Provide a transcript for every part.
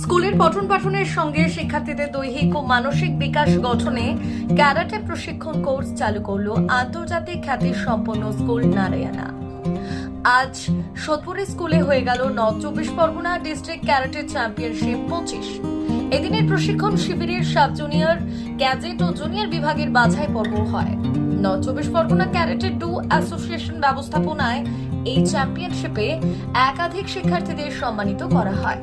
স্কুলের পঠন পাঠনের সঙ্গে শিক্ষার্থীদের দৈহিক ও মানসিক বিকাশ গঠনে ক্যারাটে প্রশিক্ষণ কোর্স চালু করল আন্তর্জাতিক খ্যাতি সম্পন্ন স্কুল নারায়ণা। আজ সোদপুরে স্কুলে হয়ে গেল নর্থ চব্বিশ পরগনা ডিস্ট্রিক্ট ক্যারাটে চ্যাম্পিয়নশিপ পঁচিশ। এদিনের প্রশিক্ষণ শিবিরের সাব জুনিয়র ক্যাজেট ও জুনিয়র বিভাগের বাছাই পর্ব হয়। চব্বিশ পরগনা ক্যারাটে অ্যাসোসিয়েশন ব্যবস্থাপনায় এই চ্যাম্পিয়নশিপে একাধিক শিক্ষার্থীদের সম্মানিত করা হয়।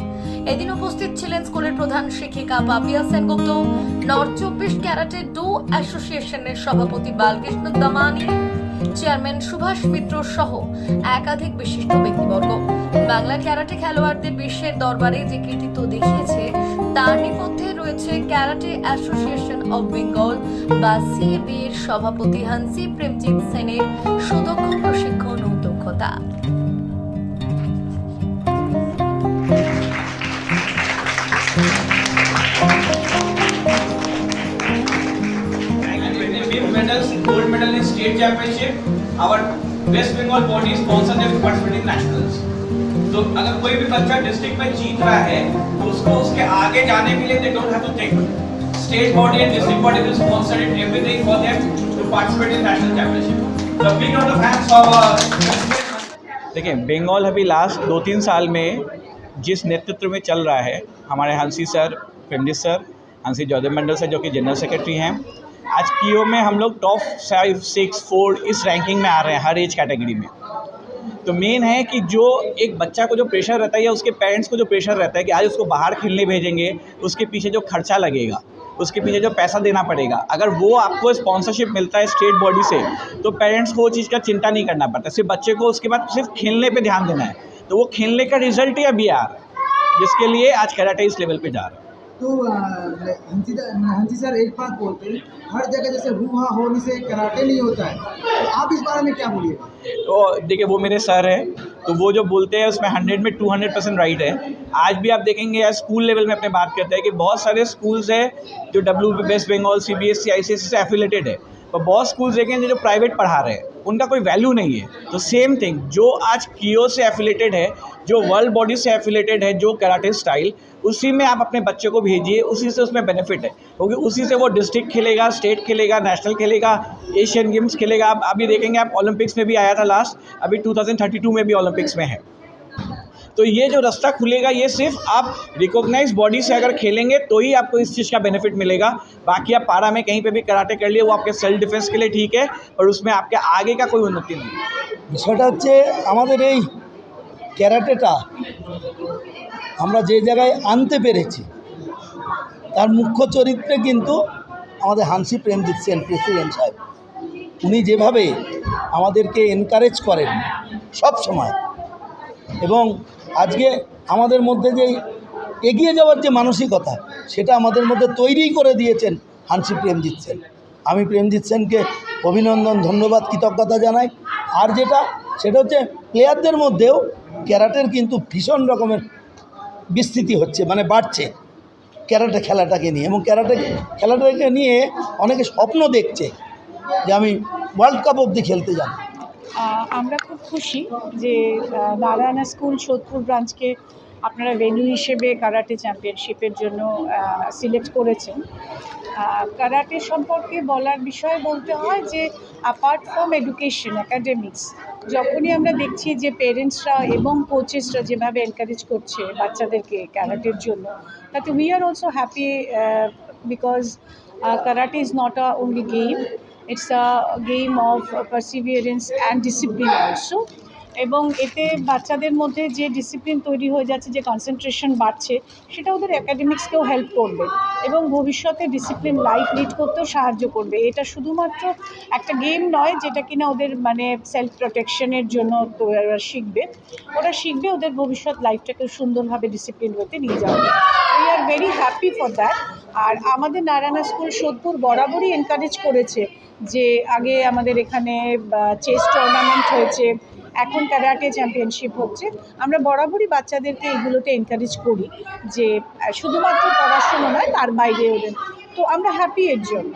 এদিন উপস্থিত ছিলেন স্কুলের প্রধান শিক্ষিকা পাপিয়া সেনগুপ্ত নর্থ চব্বিশ ক্যারাটে ডু অ্যাসোসিয়েশনের সভাপতি বালকৃষ্ণ দামানি চেয়ারম্যান সুভাষ মিত্র সহ একাধিক বিশিষ্ট ব্যক্তিবর্গ। বাংলা ক্যারাটে খেলোয়াড়দের বিশ্বের দরবারে যে কৃতিত্ব দেখিয়েছে তার নেপথ্যে রয়েছে ক্যারাটে অ্যাসোসিয়েশন অব বেঙ্গল বা সিএবি এর সভাপতি হানসি প্রেমজিৎ সেনের সুদক্ষ প্রশিক্ষণ ও দক্ষতা medal in state championship. Our West Bengal body sponsor them to participate in nationals. तो अगर कोई भी बच्चा डिस्ट्रिक्ट में जीत रहा है तो उसको उसके आगे जाने के लिए they don't have to think state body and district body will sponsor it everything for them to participate in national championship the big round of hands for देखिए बंगाल अभी लास्ट दो तीन साल में जिस नेतृत्व में चल रहा है, हमारे हँसी सर फेमजित सर हँसी जौदे मंडल सर जो कि जनरल सेक्रेटरी हैं, आज पीओ में हम लोग टॉप फाइव सिक्स फोर इस रैंकिंग में आ रहे हैं, हर एज कैटेगरी में। तो मेन है कि जो एक बच्चा को जो प्रेशर रहता है या उसके पेरेंट्स को जो प्रेशर रहता है कि आज उसको बाहर खेलने भेजेंगे, उसके पीछे जो खर्चा लगेगा, उसके पीछे जो पैसा देना पड़ेगा, अगर वो आपको स्पॉन्सरशिप मिलता है स्टेट बॉडी से तो पेरेंट्स को वो चीज़ का चिंता नहीं करना पड़ता। सिर्फ़ बच्चे को उसके बाद सिर्फ़ खेलने पर ध्यान देना है। तो वो खेलने का रिज़ल्ट ही अभी आ रहा है, जिसके लिए आज कराटे इस लेवल पर जा रहा है। तो हँसी हँसी सर एक बात बोलते हैं, हर जगह जैसे हु, हा होने से कराटे नहीं होता है। तो आप इस बारे में क्या बोलिएगा तो देखिए, वो मेरे सर हैं तो वो जो बोलते हैं, उसमें हंड्रेड में टू हंड्रेड परसेंट राइट है। आज भी आप देखेंगे यार स्कूल लेवल में अपने बात करते हैं कि बहुत सारे स्कूल्स हैं जो W West Bengal C B S C I C S से एफिलेटेड है। और बहुत स्कूल्स देखेंगे जो प्राइवेट पढ़ा रहे हैं। उनका कोई वैल्यू नहीं है। तो सेम थिंग जो आज कियो से एफिलेटेड है, जो वर्ल्ड बॉडी से एफिलेटेड है, जो कराटे स्टाइल उसी में आप अपने बच्चे को भेजिए, उसी से उसमें बेनिफिट है। क्योंकि उसी से वो डिस्ट्रिक्ट खेलेगा स्टेट खेलेगा नेशनल खेलेगा एशियन गेम्स खेलेगा। आप अभी देखेंगे, आप ओलंपिक्स में भी आया था लास्ट अभी 2032 में भी ओलंपिक्स में है। तो ये जो रास्ता खुलेगा ये सिर्फ आप रिकॉग्नाइज बॉडी से अगर खेलेंगे तो ही आपको इस चीज़ का बेनिफिट मिलेगा बाकी आप पारा में कहीं पे भी कराटे कर लिए वो आपके सेल्फ डिफेंस के लिए ठीक है और उसमें आपके आगे का कोई उन्नति नहीं है বিষয়টা হচ্ছে আমাদের এই ক্যারাটেটা আমরা যে জায়গায় আনতে পেরেছি তার মুখ্য চরিত্রে কিন্তু আমাদের হানসি প্রেমজিৎ সেন প্রেসিডেন্ট সাহেব উনি যেভাবে আমাদেরকে এনকারেজ করেন সব সময় এবং আজকে আমাদের মধ্যে যে এগিয়ে যাওয়ার যে মানসিকতা, সেটা আমাদের মধ্যে তৈরি করে দিয়েছেন হানসি প্রেমজিৎ সেন। আমি প্রেমজিৎ সেনকে অভিনন্দন, ধন্যবাদ, কৃতজ্ঞতা জানাই। আর যেটা, সেটা হচ্ছে প্লেয়ারদের মধ্যেও ক্যারাটের কিন্তু ভীষণ রকমের বিস্তৃতি হচ্ছে মানে বাড়ছে ক্যারাটে খেলাটাকে নিয়ে। এবং ক্যারাটে, খেলাটাকে নিয়ে অনেকে স্বপ্ন দেখছে যে আমি ওয়ার্ল্ড কাপ অবধি খেলতে যাব। আমরা খুব খুশি যে নারায়ণা স্কুল সোদপুর ব্রাঞ্চকে আপনারা ভেন্যু হিসেবে কারাটে চ্যাম্পিয়নশিপের জন্য সিলেক্ট করেছেন। কারাটে সম্পর্কে বলার বিষয় বলতে হয় যে অ্যাপার্ট ফ্রম এডুকেশন অ্যাকাডেমিক্স যখনই আমরা দেখছি যে পেরেন্টসরা এবং কোচেসরা যেভাবে এনকারেজ করছে বাচ্চাদেরকে ক্যারাটের জন্য, তাতে we are also happy because karate is not a only game. It's a game of uh, and discipline also. এবং এতে বাচ্চাদের মধ্যে যে ডিসিপ্লিন তৈরি হয়ে যাচ্ছে যে কনসেন্ট্রেশন বাড়ছে সেটা ওদের অ্যাকাডেমিক্সকেও হেল্প করবে এবং ভবিষ্যতে ডিসিপ্লিন লাইফ লিড করতেও সাহায্য করবে। এটা শুধুমাত্র একটা গেম নয় যেটা কিনা ওদের মানে সেলফ প্রোটেকশনের জন্য ওরা শিখবে। ওরা শিখবে ওদের ভবিষ্যৎ লাইফটাকে সুন্দরভাবে ডিসিপ্লিন হতে নিয়ে যাবে we are very happy for that আর আমাদের নারায়ণা স্কুল সোদপুর বরাবরই এনকারেজ করেছে যে আগে আমাদের এখানে চেস টুর্নামেন্ট হয়েছে, এখন ক্যারাটে চ্যাম্পিয়নশিপ হচ্ছে। আমরা বরাবরই বাচ্চাদেরকে এগুলোতে এনকারেজ করি যে শুধুমাত্র পড়াশুনো নয়, তার বাইরে ওদের তো আমরা হ্যাপি এর জন্য।